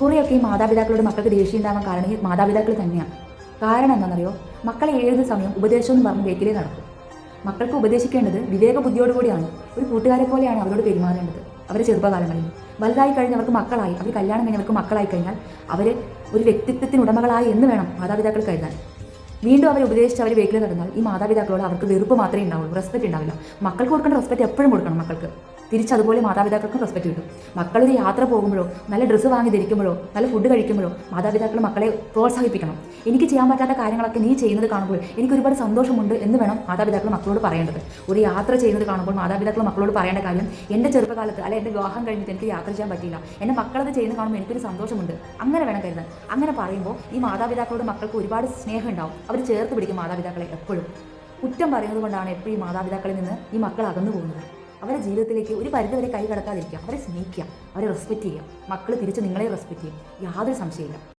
കുറേയൊക്കെ ഈ മാതാപിതാക്കളോട് മക്കൾക്ക് ദേഷ്യം ഉണ്ടാവാൻ കാരണം ഈ മാതാപിതാക്കൾ തന്നെയാണ് കാരണം എന്താണെന്നറിയോ? മക്കളെ ഏത് സമയം ഉപദേശം എന്ന് പറഞ്ഞ് ബേക്കിലേ നടക്കും. മക്കൾക്ക് ഉപദേശിക്കേണ്ടത് വിവേക ബുദ്ധിയോടുകൂടിയാണ് ഒരു കൂട്ടുകാരെ പോലെയാണ് അവരോട് പെരുമാറേണ്ടത്. അവരെ ചെറുപ്പകാലങ്ങളിൽ വലുതായി കഴിഞ്ഞ് അവർക്ക് മക്കളായി അവർ കല്യാണം കഴിഞ്ഞ് അവർക്ക് മക്കളായി കഴിഞ്ഞാൽ അവരെ ഒരു വ്യക്തിത്വത്തിന് ഉടമകളായി എന്ന് വേണം മാതാപിതാക്കൾ കരുതാൻ. വീണ്ടും അവർ ഉപദേശിച്ച് അവർ വേക്കിൽ നടന്നാൽ ഈ മാതാപിതാക്കളോട് അവർക്ക് വെറുപ്പ് മാത്രമേ ഉണ്ടാവുള്ളൂ. റെസ്പെക്റ്റ് ഉണ്ടാവില്ല. മക്കൾക്ക് കൊടുക്കേണ്ട റെസ്പെക്റ്റ് എപ്പോഴും കൊടുക്കണം മക്കൾക്ക്. തിരിച്ചതുപോലെ മാതാപിതാക്കൾക്കും റെസ്പെക്റ്റ് കിട്ടും. മക്കളൊരു യാത്ര പോകുമ്പോഴോ നല്ല ഡ്രസ്സ് വാങ്ങി ധരിക്കുമ്പോഴോ നല്ല ഫുഡ് കഴിക്കുമ്പോഴോ മാതാപിതാക്കൾ മക്കളെ പ്രോത്സാഹിപ്പിക്കണം. എനിക്ക് ചെയ്യാൻ പറ്റാത്ത കാര്യങ്ങളൊക്കെ നീ ചെയ്യുന്നത് കാണുമ്പോൾ എനിക്ക് ഒരുപാട് സന്തോഷമുണ്ട് എന്ന് വേണം മാതാപിതാക്കൾ മക്കളോട് പറയേണ്ടത്. ഒരു യാത്ര ചെയ്യുന്നത് കാണുമ്പോൾ മാതാപിതാക്കൾ മക്കളോട് പറയേണ്ട കാര്യം എന്റെ ചെറുപ്പകാലത്ത് അല്ലെ എന്റെ വിവാഹം കഴിഞ്ഞിട്ട് എനിക്ക് യാത്ര ചെയ്യാൻ പറ്റില്ല എന്റെ മക്കളത് ചെയ്യുന്നത് കാണുമ്പോൾ എനിക്കൊരു സന്തോഷമുണ്ട്. അങ്ങനെ വേണം കരുതാൻ. അങ്ങനെ പറയുമ്പോൾ ഈ മാതാപിതാക്കളോട് മക്കൾക്ക് ഒരുപാട് സ്നേഹം ഉണ്ടാവും. അവർ ചേർത്ത് പിടിക്കും മാതാപിതാക്കളെ എപ്പോഴും. കുറ്റം പറയുന്നത് കൊണ്ടാണ് എപ്പോഴും മാതാപിതാക്കളിൽ നിന്ന് ഈ മക്കൾ അകന്നു പോകുന്നത്. അവരുടെ ജീവിതത്തിലേക്ക് ഒരു പരിധിവരെ കൈ കടക്കാതിരിക്കുക അവരെ സ്നേഹിക്കുക അവരെ റെസ്പെക്റ്റ് ചെയ്യുക. മക്കൾ തിരിച്ച് നിങ്ങളെ റെസ്പെക്റ്റ് ചെയ്യും. യാതൊരു സംശയമില്ല